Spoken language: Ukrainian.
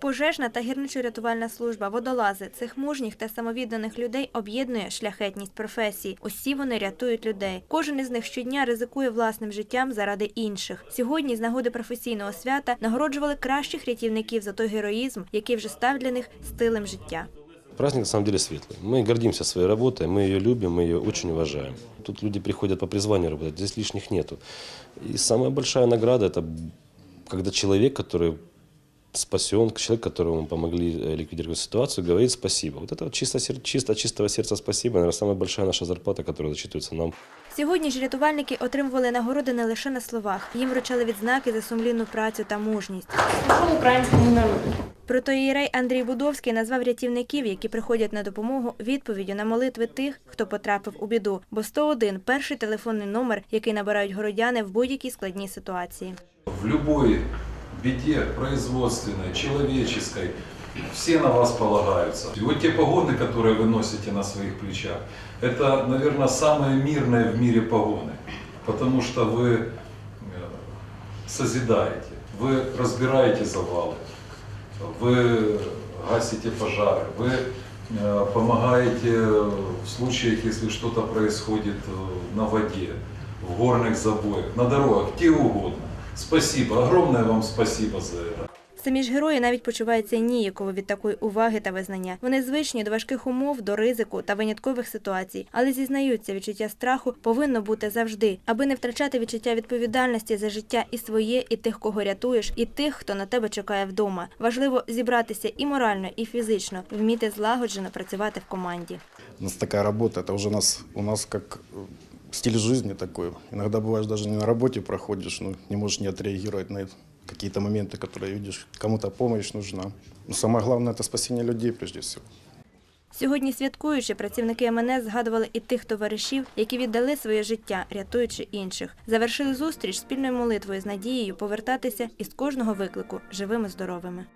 Пожежна та гірничо-рятувальна служба, водолази цих мужніх та самовідданих людей об'єднує шляхетність професії. Усі вони рятують людей. Кожен із них щодня ризикує власним життям заради інших. Сьогодні, з нагоди професійного свята, нагороджували кращих рятівників за той героїзм, який вже став для них стилем життя. Праздник на самом деле светлый. Мы гордимся своей работой, мы ее любим, мы ее очень уважаем. Тут люди приходят по призванию работать, здесь лишних нету. И самая большая награда – это когда человек, который спасен, человек, которому мы помогли э, ликвидировать ситуацию, говорит спасибо. Вот это вот чисто, сер- чисто от чистого сердца спасибо, наверное, самая большая наша зарплата, которая зачитывается нам Сьогодні ж рятувальники отримували нагороди не лише на словах. Їм вручали відзнаки за сумлінну працю та мужність. Служу українському народу. Протоїрей Андрій Будовський назвав рятівників, які приходять на допомогу, відповіддю на молитви тих, хто потрапив у біду. Бо 101 – перший телефонний номер, який набирають городяни в будь-якій складній ситуації. В любой беде производственной, человеческой, все на вас полагаются. И вот те погоны, которые вы носите на своих плечах, это, наверное, самые мирные в мире погоны, потому что вы э, созидаете, вы разбираете завалы, вы гасите пожары, вы э, помогаете в случаях, если что-то происходит э, на воде, в горных забоях, на дорогах, где угодно. Спасибо, огромное вам спасибо за это. Самі ж герої навіть почуваються ніяково від такої уваги та визнання. Вони звичні до важких умов, до ризику та виняткових ситуацій, але зізнаються, відчуття страху повинно бути завжди, аби не втрачати відчуття відповідальності за життя і своє, і тих, кого рятуєш, і тих, хто на тебе чекає вдома. Важливо зібратися і морально, і фізично, вміти злагоджено працювати в команді. У нас такая работа, это уже нас, у нас как э, стиль жизни такой. Иногда бываешь даже не на работе проходишь, ну, не можешь не отреагировать на какие-то моменты, которые видишь. Кому-то помощь нужна. Но самое главное – это спасение людей прежде всего. Сьогодні святкуючи, працівники МНС згадували і тих товаришів, які віддали своє життя, рятуючи інших. Завершили зустріч спільною молитвою з надією повертатися із кожного виклику живими здоровими.